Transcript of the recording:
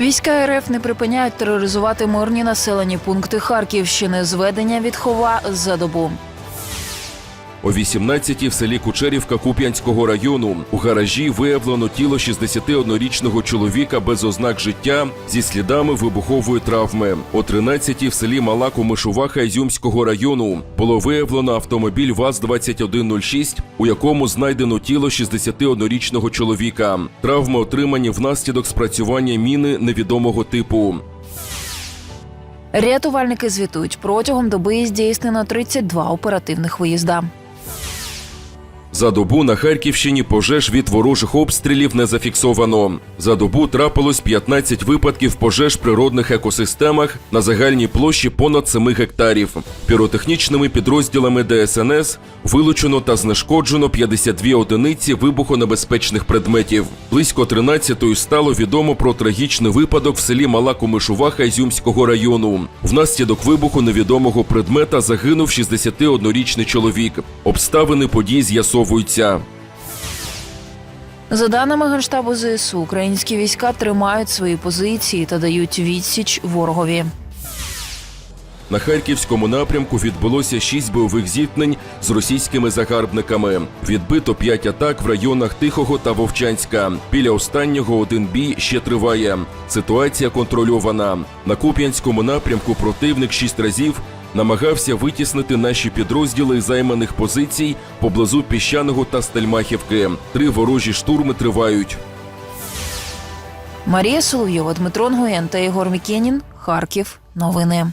Війська РФ не припиняють тероризувати мирні населені пункти Харківщини. Зведення відхова за добу. О 18-й в селі Кучерівка Куп'янського району у гаражі виявлено тіло 61-річного чоловіка без ознак життя зі слідами вибухової травми. О 13-й в селі Мала Комишуваха Ізюмського району було виявлено автомобіль ВАЗ-2106, у якому знайдено тіло 61-річного чоловіка. Травми отримані внаслідок спрацювання міни невідомого типу. Рятувальники звітують протягом доби здійснено 32 оперативних виїзда. За добу на Харківщині пожеж від ворожих обстрілів не зафіксовано. За добу трапилось 15 випадків пожеж в природних екосистемах на загальній площі понад 7 гектарів. Піротехнічними підрозділами ДСНС вилучено та знешкоджено 52 одиниці вибухонебезпечних предметів. Близько 13-ї стало відомо про трагічний випадок в селі Мала Комишуваха Ізюмського району. Внаслідок вибуху невідомого предмета загинув 61-річний чоловік. Обставини подій з'ясовуються. За даними Генштабу ЗСУ, українські війська тримають свої позиції та дають відсіч ворогові. На харківському напрямку відбулося шість бойових зіткнень з російськими загарбниками. Відбито п'ять атак в районах Тихого та Вовчанська. Біля останнього один бій ще триває. Ситуація контрольована. На Куп'янському напрямку противник шість разів намагався витіснити наші підрозділи займаних позицій поблизу піщаного та Стельмахівки. Три ворожі штурми тривають. Марія Соловйова, Дмитро Нгоєн та Ігор Мікенін. Харків. Новини.